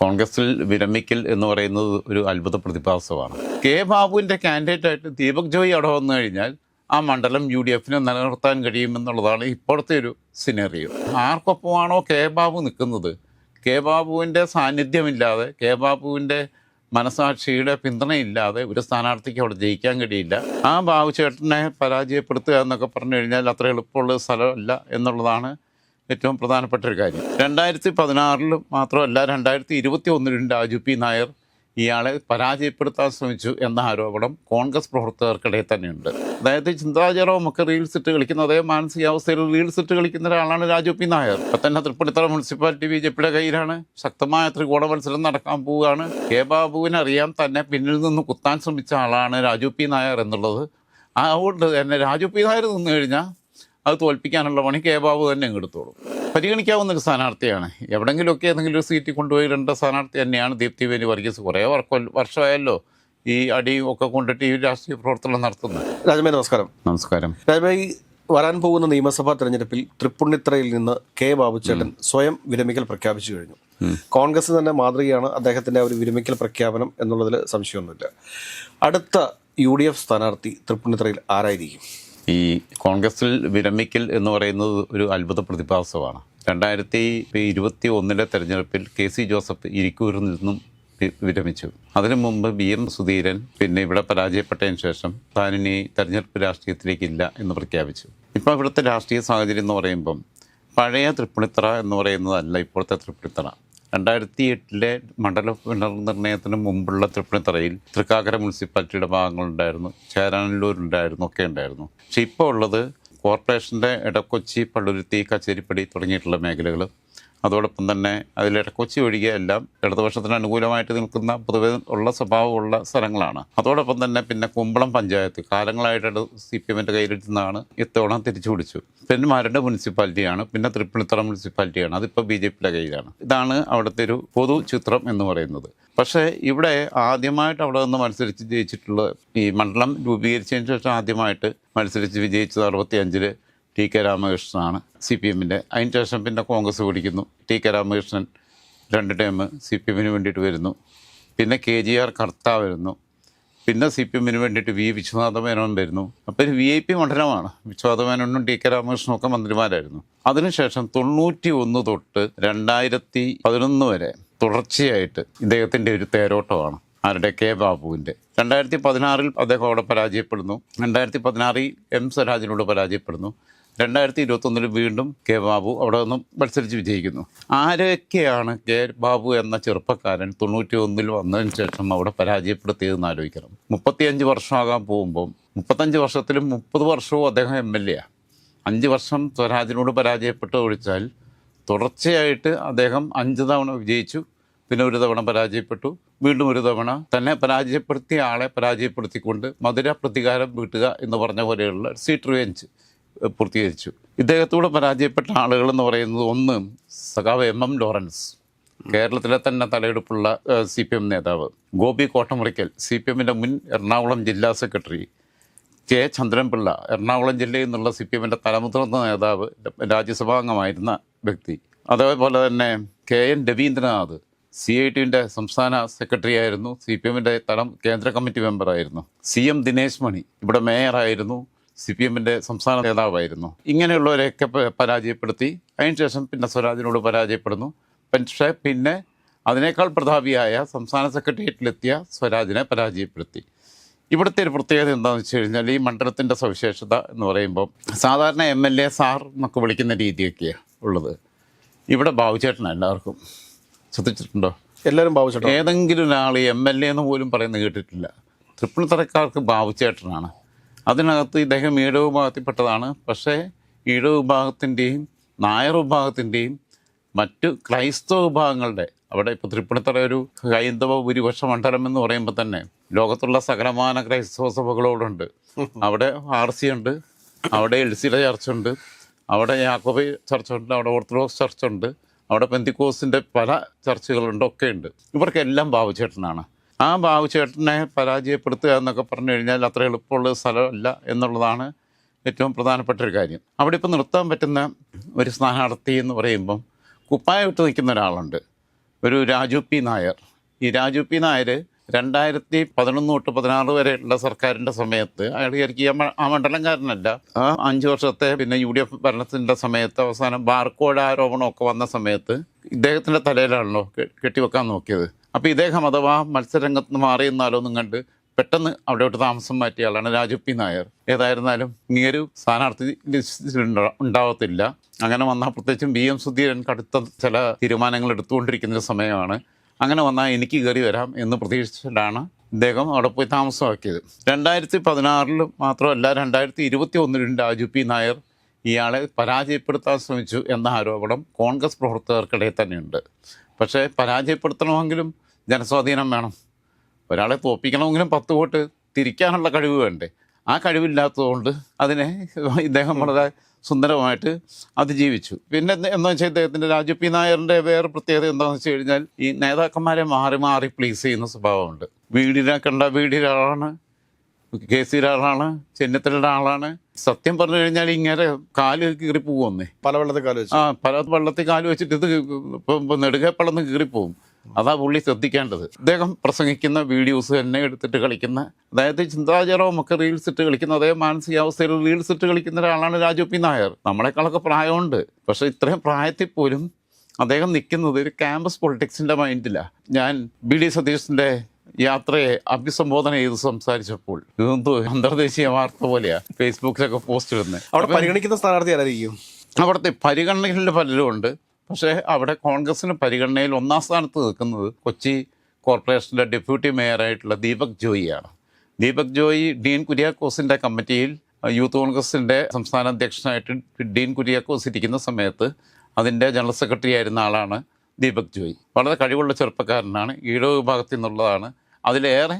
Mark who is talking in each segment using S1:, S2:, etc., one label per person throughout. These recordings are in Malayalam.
S1: കോൺഗ്രസിൽ വിരമിക്കൽ എന്ന് പറയുന്നത് ഒരു അത്ഭുത പ്രതിഭാസമാണ്. കെ ബാബുവിന്റെ കാൻഡിഡേറ്റായിട്ട് ദീപക് ജോയി അവിടെ വന്നു കഴിഞ്ഞാൽ ആ മണ്ഡലം യു ഡി എഫിന് നിലനിർത്താൻ കഴിയുമെന്നുള്ളതാണ് ഇപ്പോഴത്തെ ഒരു സിനറിയോ ആർക്കൊപ്പമാണോ കെ ബാബു നിൽക്കുന്നത്? കെ ബാബുവിന്റെ സാന്നിധ്യമില്ലാതെ കെ ബാബുവിന്റെ മനസാക്ഷിയുടെ പിന്തുണയില്ലാതെ ഒരു സ്ഥാനാർത്ഥിക്ക് അവിടെ ജയിക്കാൻ കഴിയില്ല. ആ ബാബു ചേട്ടനെ പരാജയപ്പെടുത്തുക എന്നൊക്കെ പറഞ്ഞു കഴിഞ്ഞാൽ അത്ര എളുപ്പമുള്ള സ്ഥലമല്ല എന്നുള്ളതാണ് ഏറ്റവും പ്രധാനപ്പെട്ട ഒരു കാര്യം. രണ്ടായിരത്തി പതിനാറിൽ മാത്രമല്ല രണ്ടായിരത്തി ഇരുപത്തി ഒന്നിലും രാജു പി നായർ ഇയാളെ പരാജയപ്പെടുത്താൻ ശ്രമിച്ചു എന്ന ആരോപണം കോൺഗ്രസ് പ്രവർത്തകർക്കിടയിൽ തന്നെയുണ്ട്. അതായത് ചിന്താചാരവും ഒക്കെ റീൽസ് ഇട്ട് കളിക്കുന്ന അതേ മാനസികാവസ്ഥയിൽ റീൽസ് ഇട്ട് കളിക്കുന്ന ഒരാളാണ് രാജു പി നായർ. ഇപ്പം തന്നെ തൃപ്പൂണിത്തറ മുനിസിപ്പാലിറ്റി ബി ജെ പിയുടെ കയ്യിലാണ്. ശക്തമായ ത്രികോണ മത്സരം നടക്കാൻ പോവുകയാണ്. കെ ബാബുവിനറിയാം തന്നെ പിന്നിൽ നിന്ന് കുത്താൻ ശ്രമിച്ച ആളാണ് രാജു പി നായർ എന്നുള്ളത്. അതുകൊണ്ട് തന്നെ രാജു പി നായർ നിന്ന് കഴിഞ്ഞാൽ അത് തോൽപ്പിക്കാനുള്ള പണി കെ ബാബു തന്നെ എടുത്തോളും. പരിഗണിക്കാവുന്ന ഒരു സ്ഥാനാർത്ഥിയാണ്. എവിടെങ്കിലുമൊക്കെ ഏതെങ്കിലും ഒരു സീറ്റിൽ കൊണ്ടുപോയി രണ്ട സ്ഥാനാർത്ഥി തന്നെയാണ് ദീപ്തി വേലി വർഗീസ് കുറേ വർഷമായല്ലോ ഈ അടിയും ഒക്കെ കൊണ്ടിട്ട് ഈ രാഷ്ട്രീയ പ്രവർത്തനം നടത്തുന്നത്.
S2: രാജമേ നമസ്കാരം.
S1: നമസ്കാരം.
S2: രാജമേ വരാൻ പോകുന്ന നിയമസഭാ തെരഞ്ഞെടുപ്പിൽ തൃപ്പുണ്ണിത്രയിൽ നിന്ന് കെ ബാബുച്ചേട്ടൻ സ്വയം വിരമിക്കൽ പ്രഖ്യാപിച്ചു കഴിഞ്ഞു. കോൺഗ്രസ് തന്നെ മാതൃകയാണ് അദ്ദേഹത്തിന്റെ ഒരു വിരമിക്കൽ പ്രഖ്യാപനം എന്നുള്ളതിൽ സംശയമൊന്നുമില്ല. അടുത്ത യു ഡി എഫ് സ്ഥാനാർത്ഥി തൃപ്പുണ്ണിത്രയിൽ ആരായിരിക്കും?
S1: ഈ കോൺഗ്രസിൽ വിരമിക്കൽ എന്ന് പറയുന്നത് ഒരു അത്ഭുത പ്രതിഭാസമാണ്. രണ്ടായിരത്തി ഇരുപത്തി ഒന്നിലെ തെരഞ്ഞെടുപ്പിൽ കെ സി ജോസഫ് ഇരിക്കൂരിൽ നിന്നും വിരമിച്ചു. അതിനു മുമ്പ് ബി എം സുധീരൻ പിന്നെ ഇവിടെ പരാജയപ്പെട്ടതിന് ശേഷം താനിനി തെരഞ്ഞെടുപ്പ് രാഷ്ട്രീയത്തിലേക്കില്ല എന്ന് പ്രഖ്യാപിച്ചു. ഇപ്പോൾ ഇവിടുത്തെ രാഷ്ട്രീയ സാഹചര്യം എന്ന് പറയുമ്പം പഴയ തൃപ്പൂണിത്തറ എന്ന് പറയുന്നതല്ല ഇപ്പോഴത്തെ തൃപ്പൂണിത്തറ. രണ്ടായിരത്തി എട്ടിലെ മണ്ഡല പുനർനിർണയത്തിന് മുമ്പുള്ള തൃപ്പൂണിത്തറയിൽ തൃക്കാക്കര മുനിസിപ്പാലിറ്റിയുടെ ഭാഗങ്ങളുണ്ടായിരുന്നു ചേരാനല്ലൂരുണ്ടായിരുന്നു ഒക്കെ ഉണ്ടായിരുന്നു. പക്ഷെ ഇപ്പോൾ ഉള്ളത് കോർപ്പറേഷന്റെ ഇടക്കൊച്ചി പള്ളുരുത്തി കച്ചേരിപ്പടി തുടങ്ങിയിട്ടുള്ള മേഖലകൾ അതോടൊപ്പം തന്നെ അതിൽ കൊച്ചി ഒഴികെ എല്ലാം ഇടതുപക്ഷത്തിന് അനുകൂലമായിട്ട് നിൽക്കുന്ന പൊതുവെ ഉള്ള സ്വഭാവമുള്ള സ്ഥലങ്ങളാണ്. അതോടൊപ്പം തന്നെ പിന്നെ കുമ്പളം പഞ്ചായത്ത് കാലങ്ങളായിട്ട് സി പി എമ്മിന്റെ കയ്യിലിരുന്നാണ് ഇത്തവണ തിരിച്ചു പിടിച്ചു. പിന്നെ മരട് മുനിസിപ്പാലിറ്റിയാണ് പിന്നെ തൃപ്പൂണിത്തറ മുനിസിപ്പാലിറ്റിയാണ് അതിപ്പോൾ ബി ജെ പിയുടെ കയ്യിലാണ്. ഇതാണ് അവിടുത്തെ ഒരു പൊതു ചിത്രം എന്ന് പറയുന്നത്. പക്ഷേ ഇവിടെ ആദ്യമായിട്ട് അവിടെ നിന്ന് മത്സരിച്ച് ജയിച്ചിട്ടുള്ള ഈ മണ്ഡലം രൂപീകരിച്ചതിന് ശേഷം ആദ്യമായിട്ട് മത്സരിച്ച് വിജയിച്ചത് അറുപത്തി അഞ്ചിൽ ടി കെ രാമകൃഷ്ണനാണ് സി പി എമ്മിന്റെ. അതിന് ശേഷം പിന്നെ കോൺഗ്രസ് പിടിക്കുന്നു. ടി കെ രാമകൃഷ്ണൻ രണ്ട് ടൈം സി പി എമ്മിന് വേണ്ടിയിട്ട് വരുന്നു. പിന്നെ കെ ജി ആർ കർത്ത വരുന്നു. പിന്നെ സി പി എമ്മിന് വേണ്ടിയിട്ട് വി വിശ്വനാഥ മേനോൻ വരുന്നു. അപ്പോൾ ഒരു വി ഐ പി മണ്ഡലമാണ്. വിശ്വനാഥ മേനോനും ടി കെ രാമകൃഷ്ണനും ഒക്കെ മന്ത്രിമാരായിരുന്നു. അതിനുശേഷം തൊണ്ണൂറ്റി ഒന്ന് തൊട്ട് രണ്ടായിരത്തി പതിനൊന്ന് വരെ തുടർച്ചയായിട്ട് ഇദ്ദേഹത്തിന്റെ ഒരു തേരോട്ടമാണ്. ആരുടെ? കെ ബാബുവിന്റെ. രണ്ടായിരത്തി പതിനാറിൽ അദ്ദേഹം അവിടെ പരാജയപ്പെടുന്നു. രണ്ടായിരത്തി പതിനാറിൽ എം സ്വരാജിനോട് പരാജയപ്പെടുന്നു. രണ്ടായിരത്തി ഇരുപത്തൊന്നിൽ വീണ്ടും കെ ബാബു അവിടെ നിന്നും മത്സരിച്ച് വിജയിക്കുന്നു. ആരൊക്കെയാണ് കെ ബാബു എന്ന ചെറുപ്പക്കാരൻ തൊണ്ണൂറ്റി ഒന്നിൽ വന്നതിന് ശേഷം അവിടെ പരാജയപ്പെടുത്തിയതെന്ന് ആലോചിക്കണം. മുപ്പത്തിയഞ്ച് വർഷമാകാൻ പോകുമ്പോൾ മുപ്പത്തഞ്ച് വർഷത്തിലും മുപ്പത് വർഷവും അദ്ദേഹം എം എൽ എയാണ് അഞ്ച് വർഷം സ്വരാജിനോട് പരാജയപ്പെട്ട് ഒഴിച്ചാൽ തുടർച്ചയായിട്ട് അദ്ദേഹം അഞ്ച് തവണ വിജയിച്ചു പിന്നെ ഒരു തവണ പരാജയപ്പെട്ടു വീണ്ടും ഒരു തവണ തന്നെ പരാജയപ്പെടുത്തിയ ആളെ പരാജയപ്പെടുത്തിക്കൊണ്ട് മധുര പ്രതികാരം വീട്ടുക എന്ന് പറഞ്ഞ പോലെയുള്ള സീറ്റ് റിവെഞ്ച് പൂർത്തീകരിച്ചു. ഇദ്ദേഹത്തോട് പരാജയപ്പെട്ട ആളുകൾ എന്ന് പറയുന്നത് ഒന്ന് സഖാവ് എം എം ലോറൻസ് കേരളത്തിലെ തന്നെ തലയെടുപ്പുള്ള സി പി എം നേതാവ്. ഗോപി കോട്ടമുറിക്കൽ സി പി എമ്മിന്റെ മുൻ എറണാകുളം ജില്ലാ സെക്രട്ടറി കെ ചന്ദ്രൻപിള്ള എറണാകുളം ജില്ലയിൽ നിന്നുള്ള സി പി എമ്മിന്റെ തലമുതിർന്ന നേതാവ് രാജ്യസഭാംഗമായിരുന്ന വ്യക്തി. അതേപോലെ തന്നെ K N Ravindranath C I ടിന്റെ സംസ്ഥാന സെക്രട്ടറി ആയിരുന്നു സി പി എമ്മിന്റെ തലം കേന്ദ്ര കമ്മിറ്റി മെമ്പറായിരുന്നു. സി എം ദിനേശ് മണി ഇവിടെ മേയറായിരുന്നു. സി പി എമ്മിന്റെ സംസ്ഥാന നേതാവായിരുന്നു. ഇങ്ങനെയുള്ളവരെയൊക്കെ പരാജയപ്പെടുത്തി അതിനുശേഷം പിന്നെ സ്വരാജിനോട് പരാജയപ്പെടുന്നു. പക്ഷേ പിന്നെ അതിനേക്കാൾ പ്രതാപിയായ സംസ്ഥാന സെക്രട്ടേറിയറ്റിലെത്തിയ സ്വരാജിനെ പരാജയപ്പെടുത്തി. ഇവിടുത്തെ ഒരു പ്രത്യേകത എന്താണെന്ന് വെച്ച് കഴിഞ്ഞാൽ ഈ മണ്ഡലത്തിന്റെ സവിശേഷത എന്ന് പറയുമ്പോൾ സാധാരണ എം എൽ എ സാർ എന്നൊക്കെ വിളിക്കുന്ന രീതിയൊക്കെയാണ് ഉള്ളത്. ഇവിടെ ബാബുചേട്ടനാണ് എല്ലാവർക്കും. ശ്രദ്ധിച്ചിട്ടുണ്ടോ?
S2: എല്ലാവരും ബാബുചേട്ടൻ
S1: ഏതെങ്കിലും ഒരാൾ എം എൽ എ എന്ന് പോലും പറയുന്നത് കേട്ടിട്ടില്ല. തൃപ്പൂണിത്തറക്കാർക്ക് ബാബുചേട്ടനാണ് അതിനകത്ത് ഇദ്ദേഹം ഈഴവ് വിഭാഗത്തിൽപ്പെട്ടതാണ്. പക്ഷേ ഈഴവ് വിഭാഗത്തിന്റെയും നായർ വിഭാഗത്തിന്റെയും മറ്റു ക്രൈസ്തവ വിഭാഗങ്ങളുടെ അവിടെ ഇപ്പോൾ തൃപ്പൂണിത്തറ ഒരു ഹൈന്ദവ ഭൂരിപക്ഷ മണ്ഡലം എന്ന് പറയുമ്പോൾ തന്നെ ലോകത്തുള്ള സകലമാന ക്രൈസ്തവ സഭകളോടുണ്ട്. അവിടെ ആർ സി ഉണ്ട് അവിടെ എൽ സിയുടെ ചർച്ചുണ്ട് അവിടെ യാക്കോബി ചർച്ചുണ്ട് അവിടെ ഓർത്തഡോക്സ് ചർച്ചുണ്ട് അവിടെ പെന്തിക്കോസിന്റെ പല ചർച്ചുകളുണ്ട് ഒക്കെ ഉണ്ട് ഇവർക്കെല്ലാം ബാബുചേട്ടനാണ്. ആ ബാബുചേട്ടനെ പരാജയപ്പെടുത്തുക എന്നൊക്കെ പറഞ്ഞു കഴിഞ്ഞാൽ അത്ര എളുപ്പമുള്ള സ്ഥലമല്ല എന്നുള്ളതാണ് ഏറ്റവും പ്രധാനപ്പെട്ട ഒരു കാര്യം. അവിടെ ഇപ്പോൾ നിർത്താൻ പറ്റുന്ന ഒരു സ്ഥാനാർത്ഥി എന്ന് പറയുമ്പം കുപ്പായ വിട്ട് നിൽക്കുന്ന ഒരാളുണ്ട്. ഒരു രാജു പി നായർ. ഈ രാജു പി നായർ രണ്ടായിരത്തി പതിനൊന്ന് തൊട്ട് പതിനാറ് വരെയുള്ള സർക്കാരിന്റെ സമയത്ത് അയാൾ ശരിക്കും ആ മണ്ഡലംകാരനല്ല. ആ അഞ്ച് വർഷത്തെ പിന്നെ യു ഡി എഫ് ഭരണത്തിന്റെ സമയത്ത് അവസാനം ബാർക്കോഡ് ആരോപണമൊക്കെ വന്ന സമയത്ത് ഇദ്ദേഹത്തിന്റെ തലയിലാണല്ലോ കെട്ടിവെക്കാൻ നോക്കിയത്. അപ്പോൾ ഇദ്ദേഹം അഥവാ മത്സരരംഗത്ത് നിന്ന് മാറി എന്നാലോന്നും കണ്ട് പെട്ടെന്ന് അവിടോട്ട് താമസം മാറ്റിയ ആളാണ് രാജു പി നായർ. ഏതായിരുന്നാലും ഇങ്ങനൊരു സ്ഥാനാർത്ഥി ലിസ്റ്റിൽ ഉണ്ടാ- ഉണ്ടാവത്തില്ല. അങ്ങനെ വന്നാൽ പ്രത്യേകിച്ചും ബി എം സുധീരൻ കടുത്ത ചില തീരുമാനങ്ങൾ എടുത്തുകൊണ്ടിരിക്കുന്ന ഒരു സമയമാണ്. അങ്ങനെ വന്നാൽ എനിക്ക് കയറി വരാം എന്ന് പ്രതീക്ഷിച്ചിട്ടാണ് ഇദ്ദേഹം അവിടെ പോയി താമസമാക്കിയത്. രണ്ടായിരത്തി പതിനാറിൽ മാത്രമല്ല രണ്ടായിരത്തി ഇരുപത്തി ഒന്നിലും രാജു പി നായർ ഇയാളെ പരാജയപ്പെടുത്താൻ ശ്രമിച്ചു എന്ന ആരോപണം കോൺഗ്രസ് പ്രവർത്തകർക്കിടയിൽ തന്നെയുണ്ട്. പക്ഷേ പരാജയപ്പെടുത്തണമെങ്കിലും ജനസ്വാധീനം വേണം. ഒരാളെ തോപ്പിക്കണമെങ്കിലും പത്ത് വോട്ട് തിരിക്കാനുള്ള കഴിവ് വേണ്ടേ? ആ കഴിവില്ലാത്തതുകൊണ്ട് അതിനെ ഇദ്ദേഹം വളരെ സുന്ദരമായിട്ട് അതിജീവിച്ചു. പിന്നെ എന്താണെന്ന് വെച്ചാൽ ഇദ്ദേഹത്തിന്റെ രാജു പി നായറിന്റെ വേറെ പ്രത്യേകത എന്താണെന്ന് വെച്ച് കഴിഞ്ഞാൽ ഈ നേതാക്കന്മാരെ മാറി മാറി പ്ലീസ് ചെയ്യുന്ന സ്വഭാവമുണ്ട്. വീടിനെ കണ്ട വീടിന്റെ ആളാണ് കെ സിയുടെ ആളാണ് ചെന്നിത്തലയുടെ ആളാണ്. സത്യം പറഞ്ഞു കഴിഞ്ഞാൽ ഇങ്ങനെ കാൽ കീറി പോവുന്നേ
S2: പല വെള്ളത്തിൽ കാൽ വെച്ച്.
S1: ആ പല വെള്ളത്തിൽ കാൽ വെച്ചിട്ട് ഇത് ഇപ്പം നെടുകെ പളന്ന് കീറിപ്പോവും അതാ പുള്ളി ശ്രദ്ധിക്കേണ്ടത്. അദ്ദേഹം പ്രസംഗിക്കുന്ന വീഡിയോസ് തന്നെ എടുത്തിട്ട് കളിക്കുന്ന അതായത് ചിന്താചാരവും ഒക്കെ റീൽസ് ഇട്ട് കളിക്കുന്ന അതേ മാനസികാവസ്ഥയിൽ റീൽസ് ഇട്ട് കളിക്കുന്ന ഒരാളാണ് രാജു പി നായർ. നമ്മളെക്കാളൊക്കെ പ്രായമുണ്ട്. പക്ഷേ ഇത്രയും പ്രായത്തിൽ പോലും അദ്ദേഹം നിൽക്കുന്നത് ഒരു ക്യാമ്പസ് പൊളിറ്റിക്സിന്റെ മൈൻഡിലാണ് ഞാൻ ബി ഡി സതീഷിന്റെ യാത്രയെ അഭിസംബോധന ചെയ്ത് സംസാരിച്ചപ്പോൾ ഇതെന്തോ അന്തർദേശീയ വാർത്ത പോലെയാണ് ഫേസ്ബുക്കിലൊക്കെ പോസ്റ്റ് ഇടുന്നത്
S2: അവിടെ പരിഗണിക്കുന്ന സ്ഥാനാർത്ഥി ആരായിരിക്കും?
S1: അവിടുത്തെ പരിഗണനകളിൽ പലരും ഉണ്ട്. പക്ഷേ അവിടെ കോൺഗ്രസിന് പരിഗണനയിൽ ഒന്നാം സ്ഥാനത്ത് നിൽക്കുന്നത് കൊച്ചി കോർപ്പറേഷന്റെ ഡെപ്യൂട്ടി മേയറായിട്ടുള്ള ദീപക് ജോയിയാണ്. ദീപക് ജോയി ഡീൻ കുര്യാക്കോസിന്റെ കമ്മിറ്റിയിൽ യൂത്ത് കോൺഗ്രസിന്റെ സംസ്ഥാന അധ്യക്ഷനായിട്ട് ഡീൻ കുര്യാക്കോസ് ഇരിക്കുന്ന സമയത്ത് അതിന്റെ ജനറൽ സെക്രട്ടറി ആയിരുന്ന ആളാണ് ദീപക് ജോയി. വളരെ കഴിവുള്ള ചെറുപ്പക്കാരനാണ് ഈഴോ വിഭാഗത്തിൽ നിന്നുള്ളതാണ്. അതിലേറെ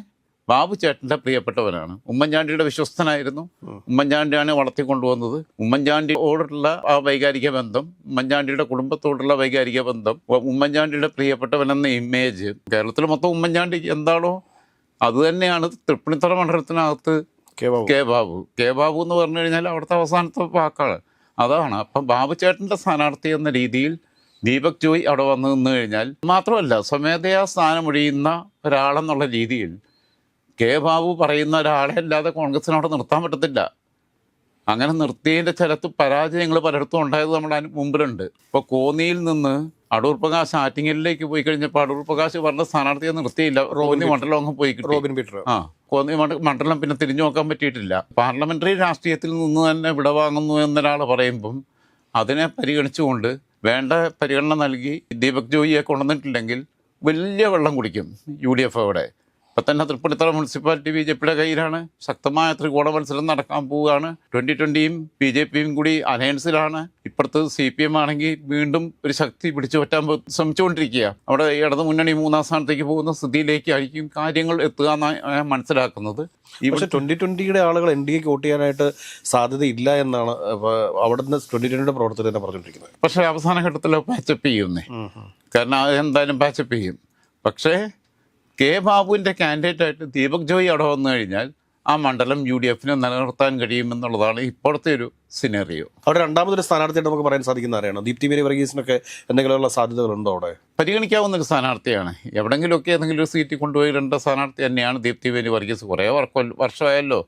S1: ബാബു ചേട്ടന്റെ പ്രിയപ്പെട്ടവനാണ്. ഉമ്മൻചാണ്ടിയുടെ വിശ്വസ്തനായിരുന്നു. ഉമ്മൻചാണ്ടിയാണ് വളർത്തിക്കൊണ്ടുവന്നത്. ഉമ്മൻചാണ്ടിയോടുള്ള ആ വൈകാരിക ബന്ധം ഉമ്മൻചാണ്ടിയുടെ കുടുംബത്തോടുള്ള വൈകാരിക ബന്ധം ഉമ്മൻചാണ്ടിയുടെ പ്രിയപ്പെട്ടവനെന്ന ഇമേജ് കേരളത്തിൽ മൊത്തം ഉമ്മൻചാണ്ടി എന്താണോ അത് തന്നെയാണ് തൃപ്പൂണിത്തറ മണ്ഡലത്തിനകത്ത്
S2: കെ ബാബു.
S1: കെ ബാബു. എന്ന് പറഞ്ഞു കഴിഞ്ഞാൽ അവിടുത്തെ അവസാനത്തെ വാക്കാണ് അതാണ്. അപ്പം ബാബു ചേട്ടന്റെ സ്ഥാനാർത്ഥി എന്ന രീതിയിൽ ദീപക് ജോയ് അവിടെ വന്ന് നിന്ന് കഴിഞ്ഞാൽ മാത്രമല്ല സ്വമേധയാ സ്ഥാനമൊഴിയുന്ന ഒരാളെന്നുള്ള രീതിയിൽ കെ ബാബു പറയുന്ന ഒരാളെ അല്ലാതെ കോൺഗ്രസിന് അവിടെ നിർത്താൻ പറ്റത്തില്ല. അങ്ങനെ നിർത്തിയതിന്റെ ചിലത്ത് പരാജയങ്ങൾ പലയിടത്തും ഉണ്ടായത് നമ്മുടെ അതിന് മുമ്പിലുണ്ട്. ഇപ്പോൾ കോന്നിയിൽ നിന്ന് അടൂർ പ്രകാശ് ആറ്റിങ്ങലിലേക്ക് പോയി കഴിഞ്ഞപ്പോൾ അടൂർ പ്രകാശ് പറഞ്ഞ സ്ഥാനാർത്ഥിയെ നിർത്തിയില്ല. കോന്നി മണ്ഡലം അങ്ങ് പോയി
S2: റോബിൻ പീറ്റർ
S1: ആ കോന്നി മണ്ഡ- മണ്ഡലം പിന്നെ തിരിഞ്ഞു നോക്കാൻ പറ്റിയിട്ടില്ല. പാർലമെന്ററി രാഷ്ട്രീയത്തിൽ നിന്ന് തന്നെ വിടവാങ്ങുന്നു എന്നൊരാൾ പറയുമ്പം അതിനെ പരിഗണിച്ചുകൊണ്ട് വേണ്ട പരിഗണന നൽകി ദീപക് ജോയിയെ കൊണ്ടുവന്നിട്ടില്ലെങ്കിൽ വലിയ വെള്ളം കുടിക്കും യു ഡി എഫ് അവിടെ. ഇപ്പം തന്നെ തൃപ്പൂണിത്തറ മുനിസിപ്പാലിറ്റി ബി ജെ പിയുടെ കയ്യിലാണ്. ശക്തമായ ത്രികോണ മത്സരം നടക്കാൻ പോവുകയാണ്. ട്വന്റി ട്വന്റിയും ബി ജെ പിയും കൂടി അലയൻസിലാണ്. ഇപ്പുറത്ത് സി പി എം ആണെങ്കിൽ വീണ്ടും ഒരു ശക്തി പിടിച്ചു പറ്റാൻ ശ്രമിച്ചുകൊണ്ടിരിക്കുക. അവിടെ ഇടതു മുന്നണി മൂന്നാം സ്ഥാനത്തേക്ക് പോകുന്ന സ്ഥിതിയിലേക്കായിരിക്കും കാര്യങ്ങൾ എത്തുക എന്നാണ് ഞാൻ മനസ്സിലാക്കുന്നത്. ഈ
S2: പക്ഷെ ട്വന്റി ട്വന്റിയുടെ ആളുകൾ എൻ ഡി എക്ക് വോട്ട് ചെയ്യാനായിട്ട് സാധ്യതയില്ല എന്നാണ് അവിടുന്ന് ട്വന്റി ട്വന്റിയുടെ പ്രവർത്തകർ തന്നെ പറഞ്ഞുകൊണ്ടിരിക്കുന്നത്.
S1: പക്ഷേ അവസാന ഘട്ടത്തിൽ പാച്ചപ്പ് ചെയ്യുന്നേ. കാരണം അത് എന്തായാലും പാച്ചപ്പ് ചെയ്യും. പക്ഷേ കെ ബാബുവിന്റെ കാൻഡിഡേറ്റായിട്ട് ദീപക് ജോയി അവിടെ വന്നു കഴിഞ്ഞാൽ ആ മണ്ഡലം യു ഡി എഫിനെ നിലനിർത്താൻ കഴിയുമെന്നുള്ളതാണ് ഇപ്പോഴത്തെ ഒരു സിനറിയോ
S2: അവിടെ രണ്ടാമതൊരു സ്ഥാനാർത്ഥിയായിട്ട് നമുക്ക് പറയാൻ സാധിക്കുന്ന ആരെയാണ്? ദീപ്തി മേരി വർഗീസിനൊക്കെ എന്തെങ്കിലുമുള്ള സാധ്യതകളുണ്ടോ അവിടെ?
S1: പരിഗണിക്കാവുന്ന ഒരു സ്ഥാനാർത്ഥിയാണ്. എവിടെങ്കിലുമൊക്കെ ഏതെങ്കിലും ഒരു സീറ്റിൽ കൊണ്ടുപോയി രണ്ട സ്ഥാനാർത്ഥി തന്നെയാണ് ദീപ്തി മേരി വർഗീസ്. കുറേ വർഷം വർഷമായല്ലോ.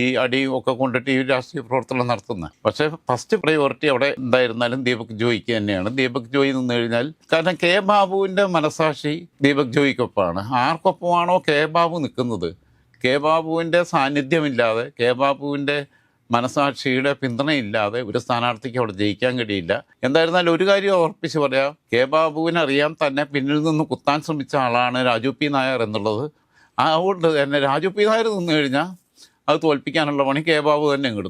S1: ഈ അടിയും ഒക്കെ കൊണ്ടിട്ട് ഈ രാഷ്ട്രീയ പ്രവർത്തനം നടത്തുന്നത് പക്ഷേ ഫസ്റ്റ് പ്രയോറിറ്റി അവിടെ എന്തായിരുന്നാലും ദീപക് ജോയിക്ക് തന്നെയാണ്. ദീപക് ജോയി നിന്ന് കഴിഞ്ഞാൽ കാരണം കെ ബാബുവിന്റെ മനസാക്ഷി ദീപക് ജോയിക്കൊപ്പമാണ്. ആർക്കൊപ്പമാണോ കെ ബാബു നിൽക്കുന്നത്? കെ ബാബുവിന്റെ സാന്നിധ്യമില്ലാതെ കെ ബാബുവിന്റെ മനസാക്ഷിയുടെ പിന്തുണയില്ലാതെ ഒരു സ്ഥാനാർത്ഥിക്ക് അവിടെ ജയിക്കാൻ കഴിയില്ല. എന്തായിരുന്നാലും ഒരു കാര്യം ഉറപ്പിച്ച് പറയാം. കെ ബാബുവിനെ അറിയാം തന്നെ പിന്നിൽ നിന്ന് കുത്താൻ ശ്രമിച്ച ആളാണ് രാജു പി നായർ എന്നുള്ളത്. അതുകൊണ്ട് തന്നെ രാജു പി നായർ നിന്ന് കഴിഞ്ഞാൽ അത് തോൽപ്പിക്കാനുള്ള പണി കെ ബാബു തന്നെ അങ്ങ്